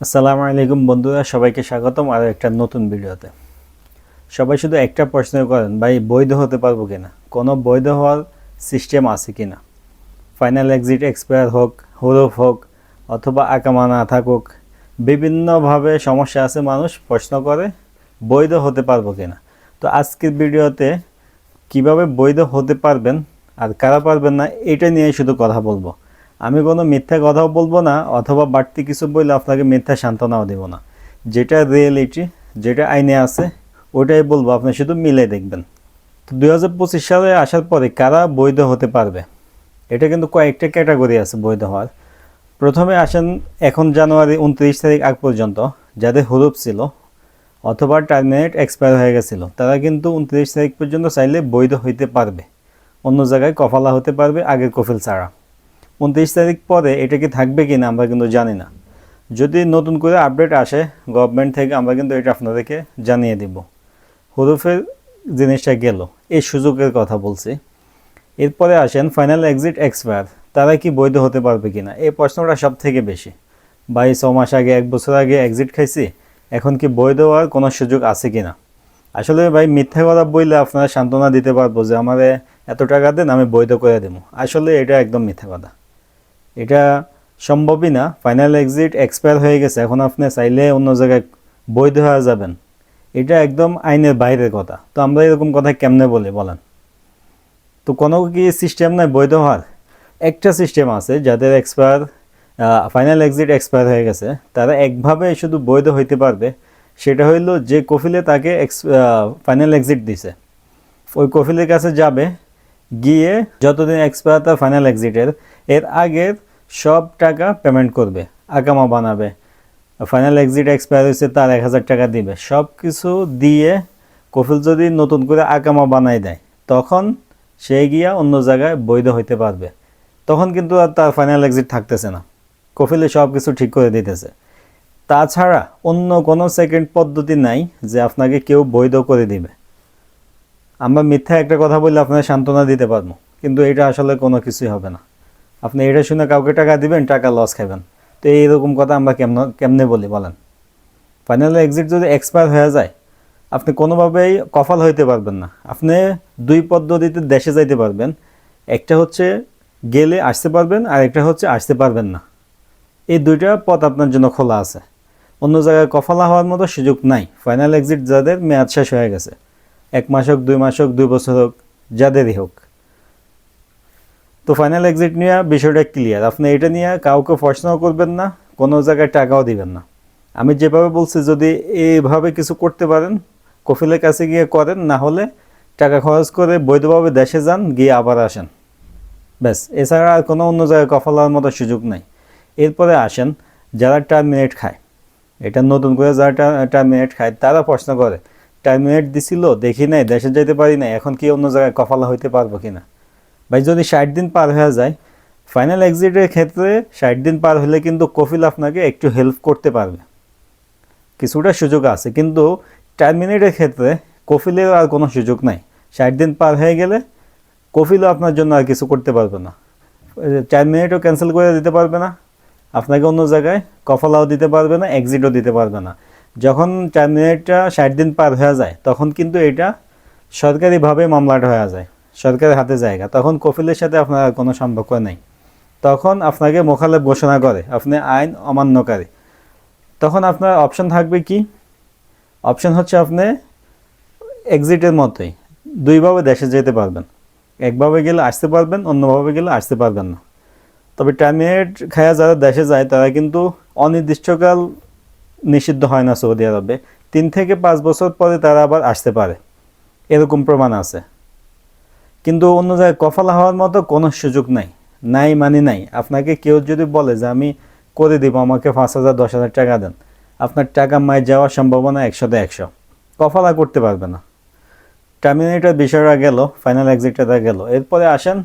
আসসালামু আলাইকুম বন্ধুরা, সবাইকে স্বাগতম আরও একটা নতুন ভিডিওতে। সবাই শুধু একটা প্রশ্ন করেন, ভাই, বৈধ হতে পারব কিনা? কোনো বৈধ হওয়ার সিস্টেম আছে কি না ফাইনাল এক্সিট এক্সপায়ার হোক, হরফ হোক, অথবা আকামা না থাকুক, বিভিন্নভাবে সমস্যা আছে, মানুষ প্রশ্ন করে, বৈধ হতে পারব কিনা? তো আজকের ভিডিওতে কীভাবে বৈধ হতে পারবেন আর কারা পারবেন না, এটা নিয়ে শুধু কথা বলব। আমি কোনো মিথ্যা কথাও বলব না, অথবা বাড়তি কিছু বললে আপনাকে মিথ্যা সান্ত্বনাও দেব না। যেটা রিয়েলিটি যেটা আইনে আছে, ওটাই বলব, আপনি শুধু মিলে দেখবেন। তো দুই হাজার পঁচিশ সালে আসার পরে কারা বৈধ হতে পারবে? এটা কিন্তু কয়েকটা ক্যাটাগরি আছে বৈধ হওয়ার। প্রথমে আসেন এখন জানুয়ারি উনত্রিশ তারিখ আগ পর্যন্ত, যাদের হরুপ ছিল, অথবা টার্মিনেট এক্সপায়ার হয়ে গেছিল, তারা কিন্তু উনত্রিশ তারিখ পর্যন্ত চাইলে বৈধ হইতে পারবে। অন্য জায়গায় কফালা হতে পারবে, আগের কফিল ছাড়া। উনত্রিশ তারিখ পরে এটা কি থাকবে কি না আমরা কিন্তু জানি না। যদি নতুন করে আপডেট আসে গভর্নমেন্ট থেকে আমরা কিন্তু এটা আপনাদেরকে জানিয়ে দিব। হরুফের জিনিসটা গেল, এই সুযোগের কথা বলছি। এরপরে আসেন ফাইনাল এক্সিট এক্সপায়ার তারা কি বৈধ হতে পারবে কি না এই প্রশ্নটা সব থেকে বেশি। বাই ছ মাস আগে, এক বছর আগে এক্সিট খাইছি, এখন কি বৈধ হওয়ার কোনো সুযোগ আছে কি না আসলে ভাই, মিথ্যা কথা বললে আপনারা সান্ত্বনা দিতে পারব যে আমার এত টাকা দেন, আমি বৈধ করে দেবো। আসলে এটা একদম মিথ্যা কথা। এটা সম্ভবই না। ফাইনাল এক্সিট এক্সপায়ার হয়ে গেছে। এখন আপনি চাইলে অন্য জায়গায় বৈধ হয়ে যাবেন। এটা একদম আইনের বাইরের কথা। তো আমরা এরকম কথা কেমনে বলি বলেন? তো কোনো কি সিস্টেম নাই? বৈধ হওয়ার। একটা সিস্টেম আছে যাদের এক্সপায়ার ফাইনাল এক্সিট এক্সপায়ার হয়ে গেছে। তারা একভাবে শুধু বৈধ হইতে পারবে। সেটা হইল যে কফিলে তাকে এক্স ফাইনাল এক্সিট দিছে। ওই কফিলের কাছে যাবে। গিয়ে যতদিন এক্সপায়ার তার ফাইনাল এক্সিটের এর আগের সব টাকা পেমেন্ট করবে আকামা বানাবে। ফাইনাল এক্সিট এক্সপায়ার হয়েছে, তার এক হাজার টাকা দিবে। সব কিছু দিয়ে কফিল যদি নতুন করে আকামা বানাই দেয়, তখন সে গিয়া অন্য জায়গায় বৈধ হইতে পারবে। তখন কিন্তু আর তার ফাইনাল এক্সিট থাকতেছে না। কফিলে সব কিছু ঠিক করে দিতেছে। তাছাড়া অন্য কোনো সেকেন্ড পদ্ধতি নাই যে আপনাকে কেউ বৈধ করে দিবে। আমরা মিথ্যা একটা কথা বললে আপনার সান্ত্বনা দিতে পারব, কিন্তু এটা আসলে কোনো কিছুই হবে না। আপনি এটা শুনে কাউকে টাকা দিবেন, টাকা লস খাবেন তো এইরকম কথা আমরা কেমন কেমনে বলি বলেন? ফাইনাল এক্সিট যদি এক্সপায়ার হয়ে যায়, আপনি কোনোভাবেই কফাল হইতে পারবেন না। আপনি দুই পদ্ধতিতে দেশে যাইতে পারবেন। একটা হচ্ছে গেলে আসতে পারবেন, আর একটা হচ্ছে আসতে পারবেন না। এই দুইটা পথ আপনার জন্য খোলা আছে। অন্য জায়গায় কফালা হওয়ার মতো সুযোগ নাই। ফাইনাল এক্সিট যাদের মেয়াদ শেষ হয়ে গেছে। এক মাস হোক, দুই মাস হোক, দুই বছর হোক, যাদেরই হোক। তো ফাইনাল এক্সিট নিয়ে বিষয়টা ক্লিয়ার আপনি এটা নিয়ে কাউকে প্রশ্নও করবেন না, কোনো জায়গায় টাকাও দিবেন না। আমি যেভাবে বলছি, যদি এইভাবে কিছু করতে পারেন, কফিলের কাছে গিয়ে করেন, না হলে টাকা খরচ করে বৈধভাবে দেশে যান, গিয়ে আবার আসেন। ব্যাস, এছাড়া আর কোনো অন্য জায়গায় কফলার মতো সুযোগ নাই। এরপরে আসেন, যারা টার্মিনেট খায়। এটা নতুন করে যারা টার্মিনেট খায়, তারা প্রশ্ন করে টার্মিনেট দিছিল, দেখি নাই, দেশে যেতে পারি না এখন কি অন্য জায়গায় কফালা হইতে পারব কিনা? ভাই, যদি ষাট দিন পার হয়ে যায় ফাইনাল এক্সিটের ক্ষেত্রে ষাট দিন পার হলে কিন্তু কফিল আপনাকে একটু হেল্প করতে পারবে। কিছুটা সুযোগ আছে, কিন্তু টার্মিনেটের ক্ষেত্রে কফিলের আর কোনো সুযোগ নাই। ষাট দিন পার হয়ে গেলে কফিলও আপনার জন্য আর কিছু করতে পারবে না। টার্মিনেটও ক্যান্সেল করে দিতে পারবে না, আপনাকে অন্য জায়গায় কফলাও দিতে পারবে না এক্সিটও দিতে পারবে না। যখন টার্মিনেটটা ষাট দিন পার হয়ে যায়, তখন কিন্তু এটা সরকারিভাবে মামলাটা হয়ে যায়। সরকারের হাতে জায়গা। তখন কফিলের সাথে আপনার কোনো সম্পর্ক নেই। তখন আপনাকে মোখালেব ঘোষণা করে, আপনি আইন অমান্যকারী। তখন আপনার অপশন থাকবে কি? অপশন হচ্ছে আপনি এক্সিটের মতোই। দুইভাবে দেশে যেতে পারবেন। একভাবে গেলে আসতে পারবেন, অন্যভাবে গেলে আসতে পারবেন না। তবে টার্মিনেট খায়া যারা দেশে যায়, তারা কিন্তু অনির্দিষ্টকাল নিষিদ্ধ হয় না সৌদি আরবে। তিন থেকে পাঁচ বছর পরে তারা আবার আসতে পারে। এরকম প্রমাণ আছে। কিন্তু অন্য জায়গায় কফালা হওয়ার মতো কোনো সুযোগ নাই। নাই মানে নাই। আপনাকে কেউ যদি বলে যে আমি করে দিব, আমাকে পাঁচ হাজার, দশ হাজার টাকা দেন, আপনার টাকা মায় যাওয়ার সম্ভাবনা একশোতে একশো। কফালা করতে পারবে না। টার্মিনেটার বিষয়টা গেল ফাইনাল এক্সিটটা গেল। এরপরে আসেন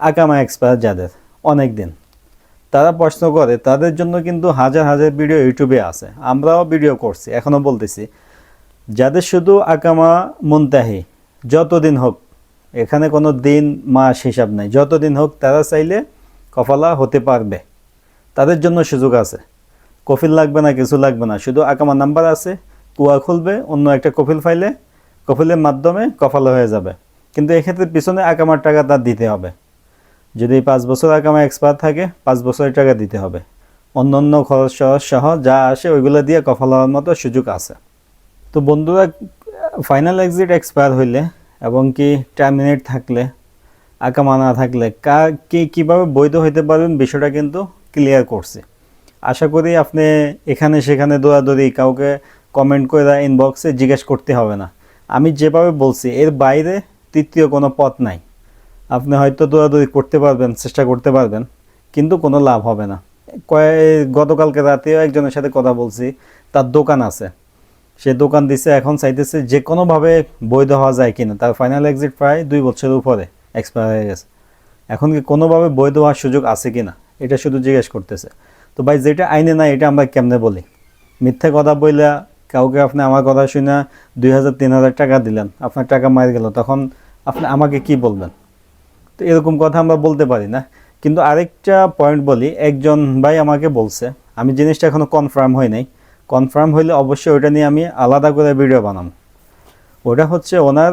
আকামা এক্সপায়ার যাদের অনেক দিন তারা প্রশ্ন করে, তাদের জন্য কিন্তু হাজার হাজার ভিডিও ইউটিউবে আছে। আমরাও ভিডিও করছি এখনও বলতেছি। যাদের শুধু আকামা মুনতাহি, যতদিন হোক এখানে কোনো দিন, মাস হিসাব নাই। যতদিন হোক তারা চাইলে কফালা হতে পারবে। তাদের জন্য সুযোগ আছে। কফিল লাগবে না, কিছু লাগবে না। শুধু আকামার নাম্বার আছে, কুয়া খুলবে, অন্য একটা কফিল ফাইলে, কফিলের মাধ্যমে কফালো হয়ে যাবে। কিন্তু এক্ষেত্রে পিছনে আকামার টাকা তার দিতে হবে। যদি পাঁচ বছর আকামা এক্সপায়ার থাকে, পাঁচ বছরের টাকা দিতে হবে। অন্য অন্য খরচ সহজ সহ যা আসে, ওইগুলো দিয়ে কফাল হওয়ার মতো সুযোগ আছে। তো বন্ধুরা ফাইনাল এক্সিট এক্সপায়ার হইলে এবং কি টার্মিনেট থাকলে আকামা না থাকলে, কা, কে, কীভাবে বৈধ হইতে পারবেন বিষয়টা কিন্তু ক্লিয়ার করছি। আশা করি আপনি এখানে সেখানে দৌড়াদৌড়ি কাউকে কমেন্ট করে ইনবক্সে জিজ্ঞেস করতে হবে না। আমি যেভাবে বলছি, এর বাইরে তৃতীয় কোনো পথ নাই। আপনি হয়তো দৌড়াদৌড়ি করতে পারবেন, চেষ্টা করতে পারবেন, কিন্তু কোনো লাভ হবে না। কয়ে, গতকালকে রাতেও একজনের সাথে কথা বলছি, তার দোকান আছে। সে দোকান দিছে, এখন চাইতেছে যে কোনোভাবে বৈধ হওয়া যায় কিনা। তার ফাইনাল এক্সিট প্রায় দুই বছরের উপরে এক্সপায়ার হয়ে গেছে। এখন কি কোনোভাবে বৈধ হওয়ার সুযোগ আছে কিনা, এটা শুধু জিজ্ঞেস করতেছে। তো ভাই, যেটা আইনে নাই, এটা আমরা কেমনে বলি? মিথ্যা কথা বইলা কাউকে আপনি আমার কথা শুনে দুই হাজার, তিন হাজার টাকা দিলেন, আপনার টাকা মার গেল, তখন আপনি আমাকে কি বলবেন? তো এরকম কথা আমরা বলতে পারি না। কিন্তু আরেকটা পয়েন্ট বলি, একজন ভাই আমাকে বলছে, আমি জিনিসটা এখনও কনফার্ম হয় নাই কনফার্ম হইলে অবশ্যই ওটা নিয়ে আমি আলাদা করে ভিডিও বানাবো। ওটা হচ্ছে ওনার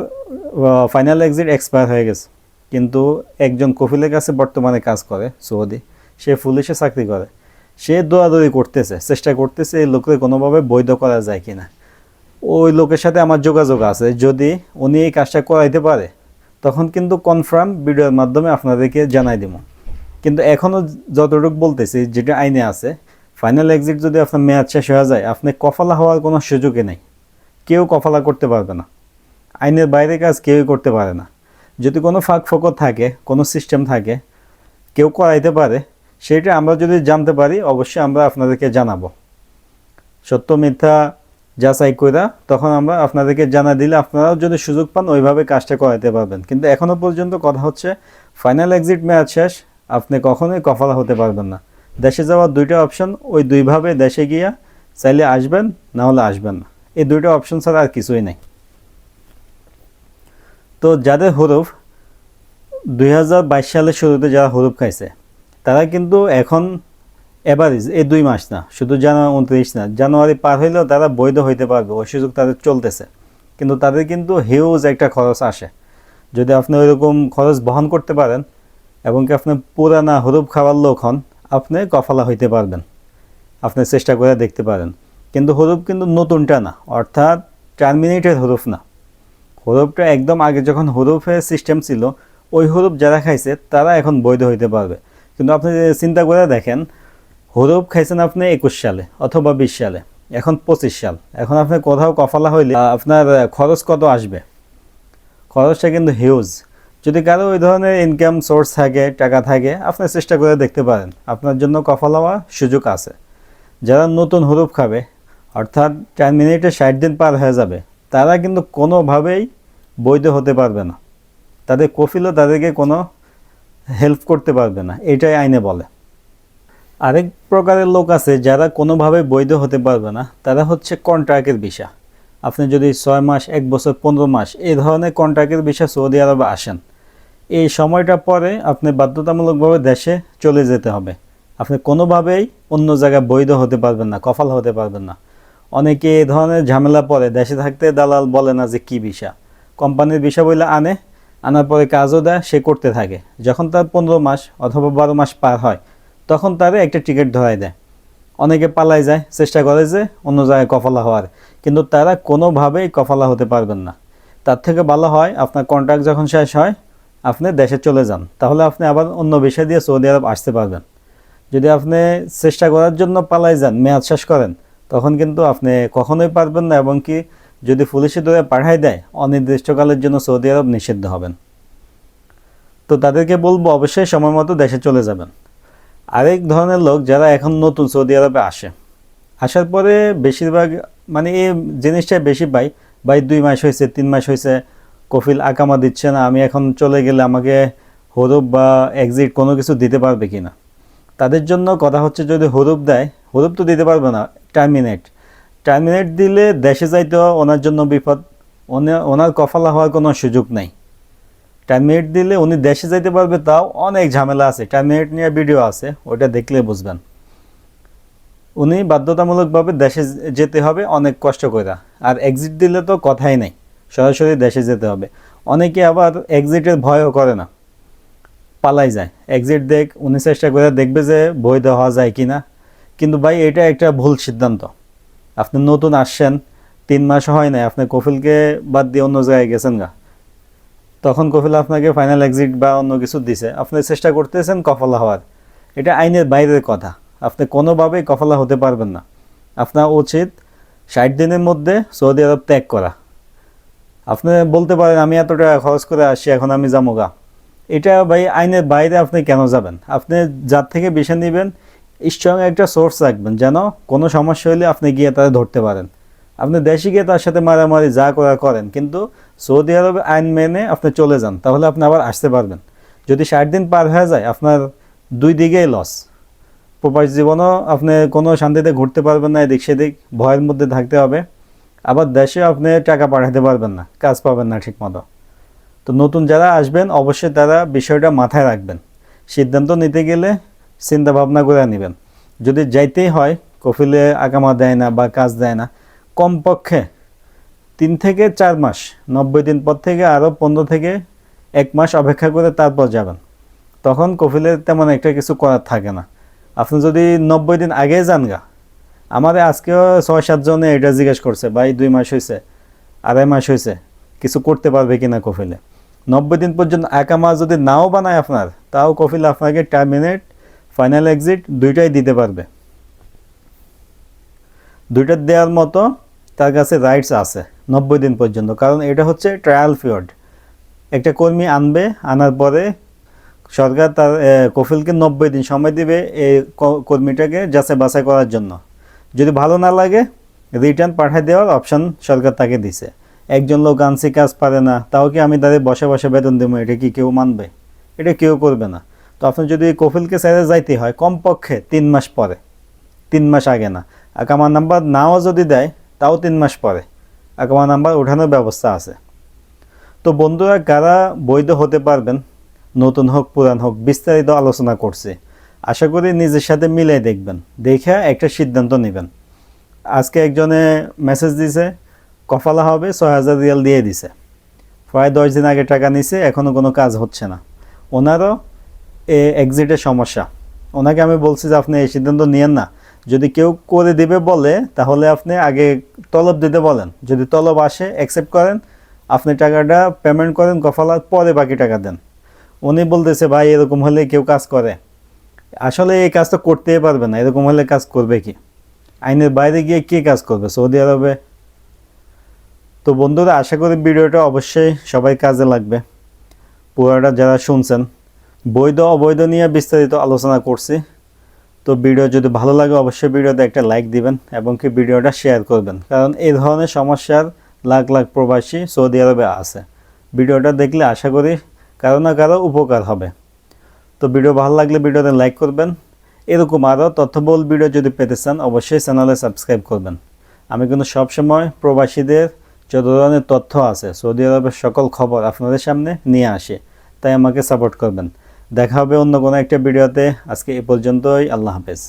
ফাইনাল এক্সিট এক্সপায়ার হয়ে গেছে। কিন্তু একজন কফিলের কাছে বর্তমানে কাজ করে সৌদি। সে পুলিশে চাকরি করে। সে দৌড়াদৌড়ি করতেছে, চেষ্টা করতেছে এই লোকের কোনোভাবে বৈধ করা যায় কি না ওই লোকের সাথে আমার যোগাযোগ আছে, যদি উনি এই কাজটা করাইতে পারে, তখন কিন্তু কনফার্ম ভিডিওর মাধ্যমে আপনাদেরকে জানাই দিব। কিন্তু এখনও যতটুকু বলতেছি, যেটা আইনে আছে ফাইনাল এক্সিট যদি আপনার মেয়াদ শেষ হয়ে যায়, আপনি কফালা হওয়ার কোনো সুযোগই নেই। কেউ কফালা করতে পারবে না। আইনের বাইরে কাজ কেউই করতে পারে না। যদি কোনো ফাঁক ফকর থাকে, কোনো সিস্টেম থাকে, কেউ করাইতে পারে, সেটা আমরা যদি জানতে পারি, অবশ্যই আমরা আপনাদেরকে জানাব। সত্য, মিথ্যা যাচাই কইরা তখন আমরা আপনাদেরকে জানা দিলে আপনারাও যদি সুযোগ পান, ওইভাবে কাজটা করাইতে পারবেন। কিন্তু এখনও পর্যন্ত কথা হচ্ছে ফাইনাল এক্সিট ম্যাচ শেষ, আপনি কখনোই কফালা হতে পারবেন না। দেশে যাওয়ার দুইটা অপশন ওই দুইভাবে দেশে গিয়া চাইলে আসবেন না হলে আসবেন না। এই দুইটা অপশন ছাড়া আর কিছুই নেই। তো যাদের হরফ, দুই সালের শুরুতে যারা হরফ খাইছে, তারা কিন্তু এখন এভারেজ এই দুই মাস না, শুধু জানুয়ারি উনত্রিশ না, জানুয়ারি পার হইলেও তারা বৈধ হইতে পারবে, ওই সুযোগ তাদের চলতেছে। কিন্তু তাদের কিন্তু হিউজ একটা খরচ আসে। যদি আপনি ওইরকম খরচ বহন করতে পারেন, এবং কি আপনি পুরানা হরুপ খাওয়ার লোক হন আপনি কফালা হইতে পারবেন। আপনি চেষ্টা করে দেখতে পারেন। কিন্তু হরুপ কিন্তু নতুনটা না, অর্থাৎ টার্মিনেটেড হরুপ না। হরুপটা একদম আগে যখন হরুফের সিস্টেম ছিল, ওই হরুপ যারা খাইছে, তারা এখন বৈধ হইতে পারবে। কিন্তু আপনি চিন্তা করে দেখেন হরুপ খাইছেন আপনি একুশ সালে অথবা বিশ সালে, এখন পঁচিশ সাল। এখন আপনি কোথাও কফালা হইলে আপনার খরচ কত আসবে? খরচটা কিন্তু হিউজ যদি কারও ওই ধরনের ইনকাম সোর্স থাকে, টাকা থাকে, আপনি চেষ্টা করে দেখতে পারেন। আপনার জন্য কফাল হওয়ার সুযোগ আছে। যারা নতুন হরুপ খাবে, অর্থাৎ চার মিনিটে ষাট দিন পার হয়ে যাবে, তারা কিন্তু কোনোভাবেই বৈধ হতে পারবে না। তাদের কফিলও তাদেরকে কোনো হেল্প করতে পারবে না, এটাই আইনে বলে। আরেক প্রকারের লোক আছে, যারা কোনোভাবে বৈধ হতে পারবে না, তারা হচ্ছে কন্ট্রাক্টের বিষয় আপনি যদি ছয় মাস, এক বছর, পনেরো মাস, এই ধরনের কন্ট্রাক্টের বিষয় সৌদি আরবে আসেন এই সময়টা পরে আপনি বাধ্যতামূলকভাবে দেশে চলে যেতে হবে। আপনি কোনোভাবেই অন্য জায়গায় বৈধ হতে পারবেন না কফাল হতে পারবেন না। অনেকে এই ধরনের ঝামেলা পরে, দেশে থাকতে দালাল বলে না যে কী বিষয় কোম্পানির বিষয় বলে আনে, আনার পরে কাজও দেয়, সে করতে থাকে। যখন তার পনেরো মাস অথবা বারো মাস পার হয়, তখন তারে একটা টিকিট ধরাই দেয়। অনেকে পালাই যায়, চেষ্টা করে যে অন্য জায়গায় কফালা হওয়ার, কিন্তু তারা কোনোভাবেই কফালা হতে পারবেন না। তার থেকে ভালো হয়, আপনার কন্ট্রাক্ট যখন শেষ হয় আপনি দেশে চলে যান, তাহলে আপনি আবার অন্য বিষয় দিয়ে সৌদি আরব আসতে পারবেন। যদি আপনি চেষ্টা করার জন্য পালাই যান, মেয়াদ শেষ করেন, তখন কিন্তু আপনি কখনোই পারবেন না এবং কি যদি পুলিশে ধরে পাঠাই দেয়, অনির্দিষ্টকালের জন্য সৌদি আরব নিষিদ্ধ হবেন। তো তাদেরকে বলব, অবশ্যই সময় মতো দেশে চলে যাবেন। আরেক ধরনের লোক যারা এখন নতুন সৌদি আরবে আসে, আসার পরে বেশিরভাগ মানে এই জিনিসটা বেশি পাই ভাই দুই মাস হয়েছে, তিন মাস হয়েছে কফিল আকামা দিচ্ছে না, আমি এখন চলে গেলে আমাকে হরুপ বা এক্সিট কোনো কিছু দিতে পারবে কি না তাদের জন্য কথা হচ্ছে যদি হরুপ দেয়, হরুপ তো দিতে পারবে না টার্মিনেট টার্মিনেট দিলে দেশে যাইতেও ওনার জন্য বিপদ, ওনা- ওনার কফালা হওয়ার কোনো সুযোগ নাই। টার্মিনেট দিলে উনি দেশে যাইতে পারবে, তাও অনেক ঝামেলা আছে। টার্মিনেট নিয়ে ভিডিও আছে, ওটা দেখলে বুঝবেন। উনি বাধ্যতামূলকভাবে দেশে যেতে হবে, অনেক কষ্ট করে আর এক্সিট দিলে তো কথাই নেই। সরাসরি দেশে যেতে হবে। অনেকে আবার এক্সিটের ভয়ও করে না। পালাই যায়। এক্সিট দেখ, উনি চেষ্টা করে দেখবে যে বৈধ হওয়া যায় কি না কিন্তু ভাই, এটা একটা ভুল সিদ্ধান্ত। আপনি নতুন আসছেন, তিন মাস হয় নাই, আপনি কফিলকে বাদ দিয়ে অন্য জায়গায় গেছেন গা। তখন কফিল আপনাকে ফাইনাল এক্সিট বা অন্য কিছু দিছে। আপনি চেষ্টা করতেছেন কফলা হওয়ার। এটা আইনের বাইরের কথা। আপনি কোনোভাবেই কফলা হতে পারবেন না। আপনার উচিত ষাট দিনের মধ্যে সৌদি আরব ত্যাগ করা। আপনি বলতে পারেন, আমি এত টাকা খরচ করে আসছি, এখন আমি যাব গা। এটা ভাই, আইনের বাইরে আপনি কেন যাবেন? আপনি যার থেকে বেছে নেবেন, স্ট্রং একটা সোর্স রাখবেন, যেন কোনো সমস্যা হলে আপনি গিয়ে তারা ধরতে পারেন। আপনি দেশে গিয়ে তার সাথে মারামারি, যা করা করেন, কিন্তু সৌদি আরবে আইন মেনে আপনি চলে যান, তাহলে আপনি আবার আসতে পারবেন। যদি ষাট দিন পার হয়ে যায়, আপনার দুই দিকেই লস প্রবাস জীবনও আপনি কোনো শান্তিতে ঘুরতে পারবেন না, এদিক সেদিক, ভয়ের মধ্যে থাকতে হবে। আবার দেশে আপনি টাকা পাঠাতে পারবেন না, কাজ পাবেন না ঠিক মতো তো নতুন যারা আসবেন, অবশ্যই তারা বিষয়টা মাথায় রাখবেন। সিদ্ধান্ত নিতে গেলে চিন্তা ভাবনা করে নেবেন। যদি যাইতেই হয়, কফিলে আকামা দেয় না বা কাজ দেয় না, কমপক্ষে তিন থেকে চার মাস, নব্বই দিন পর থেকে আরও পনেরো থেকে এক মাস অপেক্ষা করে তারপর যাবেন। তখন কফিলে তেমন একটা কিছু করার থাকে না। আপনি যদি নব্বই দিন আগে যান গা আমাদের আজকেও ছয় সাতজনে এটা জিজ্ঞেস করছে, ভাই, দুই মাস হয়েছে আড়াই মাস হয়েছে কিছু করতে পারবে কিনা কফিলে? নব্বই দিন পর্যন্ত একামা যদি নাও বানায় আপনার, তাও কফিল আপনাকে টার্মিনেট ফাইনাল এক্সিট দুইটাই দিতে পারবে। দুইটা দেওয়ার মতো তার কাছে রাইটস আছে নব্বই দিন পর্যন্ত, কারণ এটা হচ্ছে ট্রায়াল পিরিয়ড একটা কর্মী আনবে, আনার পরে সরকার তার কফিলকে নব্বই দিন সময় দিবে এই কর্মীটাকে যাচাই বাছাই করার জন্য। যদি ভালো না লাগে রিটার্ন পাঠিয়ে দেওয়ার অপশন সরকার তাকে দিছে। একজন লোক আনসি কাজ পারে না, তাও কি আমি তাদের বসে বসে বেতন দেবো? এটা কি কেউ মানবে? এটা কেউ করবে না। তো আপনার যদি কফিলকে ছেড়ে যাইতে হয়, কমপক্ষে তিন মাস পরে, তিন মাস আগে না। আকামা নাম্বার নাও যদি দেয়, তাও তিন মাস পরে। আকামা নাম্বার ওঠানোর ব্যবস্থা আছে। তো বন্ধুরা, কারা বৈধ হতে পারবেন? নতুন হোক, পুরান হোক, বিস্তারিত আলোচনা করছে। আশা করি নিজের সাথে মিলাই দেখবেন। দেখে একটা সিদ্ধান্ত নেবেন। আজকে একজনে মেসেজ দিছে, কফালা হবে, ছয় হাজার রিয়াল দিয়ে দিছে। প্রায় দশ দিন আগে টাকা নিছে এখনও কোনো কাজ হচ্ছে না। ওনারও এ এক্সিটের সমস্যা। ওনাকে আমি বলছি যে, আপনি এই সিদ্ধান্ত নিয়েন না। যদি কেউ করে দিবে বলে, তাহলে আপনি আগে তলব দিতে বলেন। যদি তলব আসে অ্যাকসেপ্ট করেন। আপনি টাকাটা পেমেন্ট করেন, কফালার পরে বাকি টাকা দেন। উনি বলতেছে, ভাই, এরকম হলে কেউ কাজ করে। আসলে এই কাজ তো করতেই পারবে না, এরকম হলে কাজ করবে কি? আইনের বাইরে গিয়ে কে কাজ করবে? সৌদি আরবে? তো বন্ধুরা, আশা করি ভিডিওটা অবশ্যই সবাই কাজে লাগবে। পুরোটা যারা শুনছেন, বৈধ অবৈধ নিয়ে বিস্তারিত আলোচনা করছি। তো ভিডিও যদি ভালো লাগে, অবশ্যই ভিডিওতে একটা লাইক দিবেন এবং কি ভিডিওটা শেয়ার করবেন। কারণ এই ধরনের সমস্যার লাখ লাখ প্রবাসী সৌদি আরবে আছে। ভিডিওটা দেখলে আশা করি কারও না কারও উপকার হবে। তো ভিডিও ভালো লাগলে ভিডিওতে লাইক করবেন। এরকম আরও তথ্যবহুল ভিডিও যদি পেতে চান, অবশ্যই চ্যানেলে সাবস্ক্রাইব করবেন। আমি কিন্তু সবসময় প্রবাসীদের যত ধরনের তথ্য আছে, সৌদি আরবের সকল খবর আপনাদের সামনে নিয়ে আসে, তাই আমাকে সাপোর্ট করবেন। দেখা হবে অন্য কোনো একটা ভিডিওতে। আজকে এ পর্যন্তই, আল্লাহ হাফেজ।